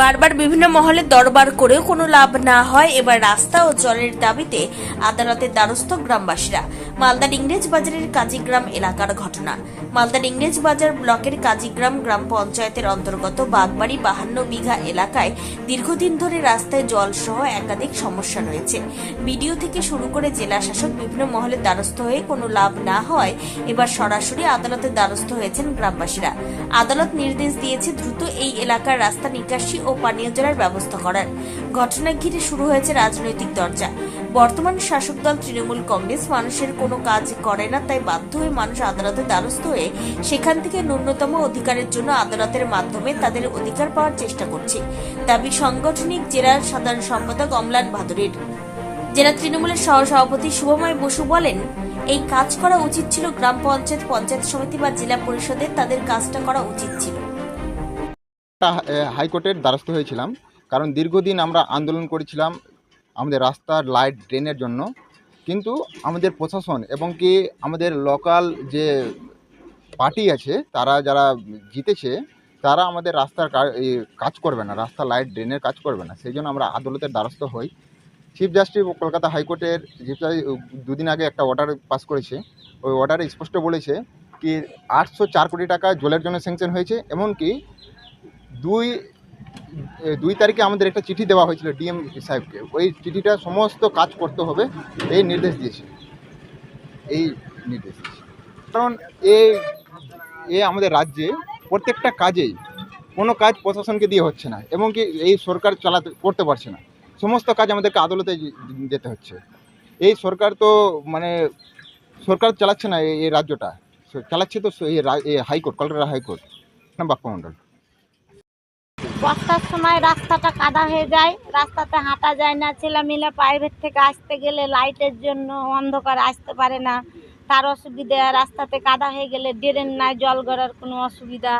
বারবার বিভিন্ন মহলে দরবার করেও কোনো লাভ না হয় এবার রাস্তা ও জলের দাবিতে আদালতের দ্বারস্থ গ্রামবাসীরা। মালদার ইংরেজ বাজারের কাজীগ্রাম এলাকার ঘটনা। মালদার ইংরেজ বাজার ব্লকের কাজীগ্রাম গ্রাম পঞ্চায়েতের অন্তর্গত বাগবাড়ি বাহান্ন বিঘা এলাকায় দীর্ঘদিন ধরে রাস্তায় জল সহ একাধিক সমস্যা রয়েছে। বিডিও থেকে শুরু করে জেলা শাসক বিভিন্ন মহলে দ্বারস্থ হয়ে কোনো লাভ না হয় এবার সরাসরি আদালতের দ্বারস্থ হয়েছেন গ্রামবাসীরা। আদালত নির্দেশ দিয়েছে দ্রুত এই এলাকার রাস্তা নিকাশি ও পানীয় জলের ব্যবস্থা করার ঘটনা ঘিরে শুরু হয়েছে রাজনৈতিক দরজা। বর্তমান শাসক দল তৃণমূল কংগ্রেস মানুষের কোনো কাজ করে না, তাই বাধ্য হয়ে মানুষ আদালতের দ্বারস্থ হয়ে সেখান থেকে ন্যূনতম অধিকারের জন্য আদালতের মাধ্যমে তাদের অধিকার পাওয়ার চেষ্টা করছে। দাবি সাংগঠনিক জেলার সাধারণ সম্পাদক অমলান ভাদুরীর জেলা তৃণমূলের সহসভাপতি শুভময় বসু বলেন, এই কাজ করা উচিত ছিল গ্রাম পঞ্চায়েত পঞ্চায়েত সমিতি বা জেলা পরিষদের তাদের কাজটা করা উচিত ছিল। একটা হাইকোর্টের দ্বারস্থ হয়েছিলাম। কারণ দীর্ঘদিন আমরা আন্দোলন করেছিলাম আমাদের রাস্তার লাইট ড্রেনের জন্য। কিন্তু আমাদের প্রশাসন এবং কি আমাদের লোকাল যে পার্টি আছে, তারা যারা জিতেছে, তারা আমাদের রাস্তার কাজ করবে না, রাস্তা লাইট ড্রেনের কাজ করবে না। সেই জন্য আমরা আদালতের দ্বারস্থ হই। চিফ জাস্টিস কলকাতা হাইকোর্টের চিফ দুদিন আগে একটা অর্ডার পাস করেছে। ওই অর্ডারে স্পষ্ট বলেছে কি আটশো চার কোটি টাকা জলের জন্য স্যাংশন হয়েছে। এমনকি দুই দুই তারিখে আমাদের একটা চিঠি দেওয়া হয়েছিল ডিএম সাহেবকে। ওই চিঠিটা সমস্ত কাজ করতে হবে, এই নির্দেশ দিয়েছে। এই নির্দেশ কারণ এ এ আমাদের রাজ্যে প্রত্যেকটা কাজেই কোনো কাজ প্রশাসনকে দিয়ে হচ্ছে না, এবং কি এই সরকার চালাতে, করতে পারছে না। সমস্ত কাজ আমাদেরকে আদালতে যেতে হচ্ছে। এই সরকার তো মানে সরকার চালাচ্ছে না এই- রাজ্যটা। চালাচ্ছে তো এই হাইকোর্ট, কলকাতা হাইকোর্ট, না বাপ্পামণ্ডল বর্ষার সময় রাস্তাটা কাদা হয়ে যায়, রাস্তাতে হাঁটা যায় না ছেলেমেলে প্রাইভেট থেকে আসতে গেলে লাইটের জন্য অন্ধকার আসতে পারে না, তার অসুবিধা, রাস্তাতে কাদা হয়ে গেলে ড্রেন নাই, জল গড়ার কোনো অসুবিধা।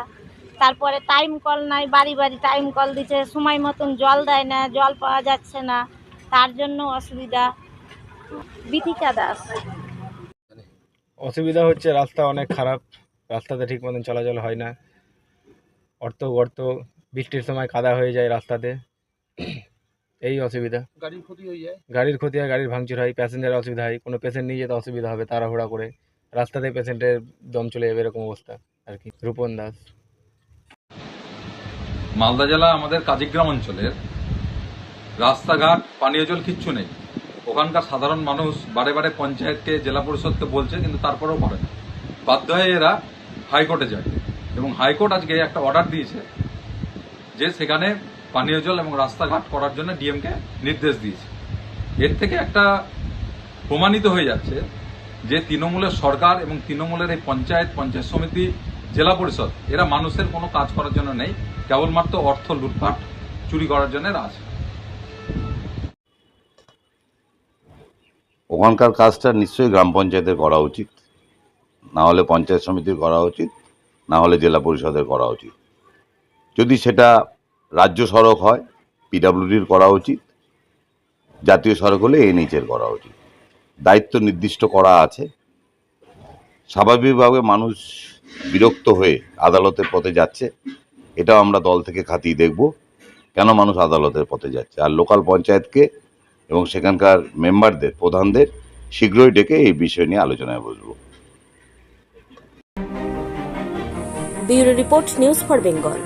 তারপরে টাইম কল নাই, বাড়ি বাড়ি টাইম কল দিচ্ছে সময় মতন জল দেয় না, জল পাওয়া যাচ্ছে না, তার জন্য অসুবিধা। বিথিকা দাস। অসুবিধা হচ্ছে রাস্তা অনেক খারাপ, রাস্তাতে ঠিক মতন চলাচল হয় না। অর্থ গর্ত বৃষ্টির সময় কাদা হয়ে যায় রাস্তাতে। এই অসুবিধা। গাড়ির ক্ষতি হয়ে যায়? গাড়ির ক্ষতি হয় গাড়ির ভাঙচুর হয় প্যাসেঞ্জারের অসুবিধা হয় কোনো পেশেন্ট নিয়ে যেতে অসুবিধা হবে তাড়াহুড়া করে। রাস্তাতে পেশেন্টের দম চলে যাবে এরকম অবস্থা আর কি। রূপন দাস। মালদা জেলা আমাদের কাজিগ্রাম অঞ্চলের রাস্তাঘাট পানীয় জল কিচ্ছু নেই। ওখানকার সাধারণ মানুষ বারে বারে পঞ্চায়েতকে জেলা পরিষদকে বলছে কিন্তু তারপরেও পারে না। বাধ্য হয়ে এরা হাইকোর্টে যায়। এবং হাইকোর্ট আজকে একটা অর্ডার দিয়েছে যে সেখানে পানীয় জল এবং রাস্তাঘাট করার জন্য ডিএমকে নির্দেশ দিয়েছে। এর থেকে একটা প্রমাণিত হয়ে যাচ্ছে যে তৃণমূলের সরকার এবং তৃণমূলের এই পঞ্চায়েত পঞ্চায়েত সমিতি, জেলা পরিষদ, এরা মানুষের কোনো কাজ করার জন্য নেই। কেবলমাত্র অর্থ লুটপাট চুরি করার জন্য এরা আছে। ওখানকার কাজটা নিশ্চয়ই গ্রাম পঞ্চায়েতের করা উচিত। না হলে পঞ্চায়েত সমিতির করা উচিত, না হলে জেলা পরিষদের করা উচিত। যদি সেটা রাজ্য সড়ক হয় পিডাব্লিউডির করা উচিত, জাতীয় সড়ক হলে এনএইচের করা উচিত। দায়িত্ব নির্দিষ্ট করা আছে। স্বাভাবিকভাবে মানুষ বিরক্ত হয়ে আদালতের পথে যাচ্ছে, এটাও আমরা দল থেকে খাতিয়ে দেখব, কেন মানুষ আদালতের পথে যাচ্ছে। আর লোকাল পঞ্চায়েতকে এবং সেখানকার মেম্বারদের, প্রধানদের, শীঘ্রই ডেকে এই বিষয় নিয়ে আলোচনায় বসবো। Bureau report news for Bengal.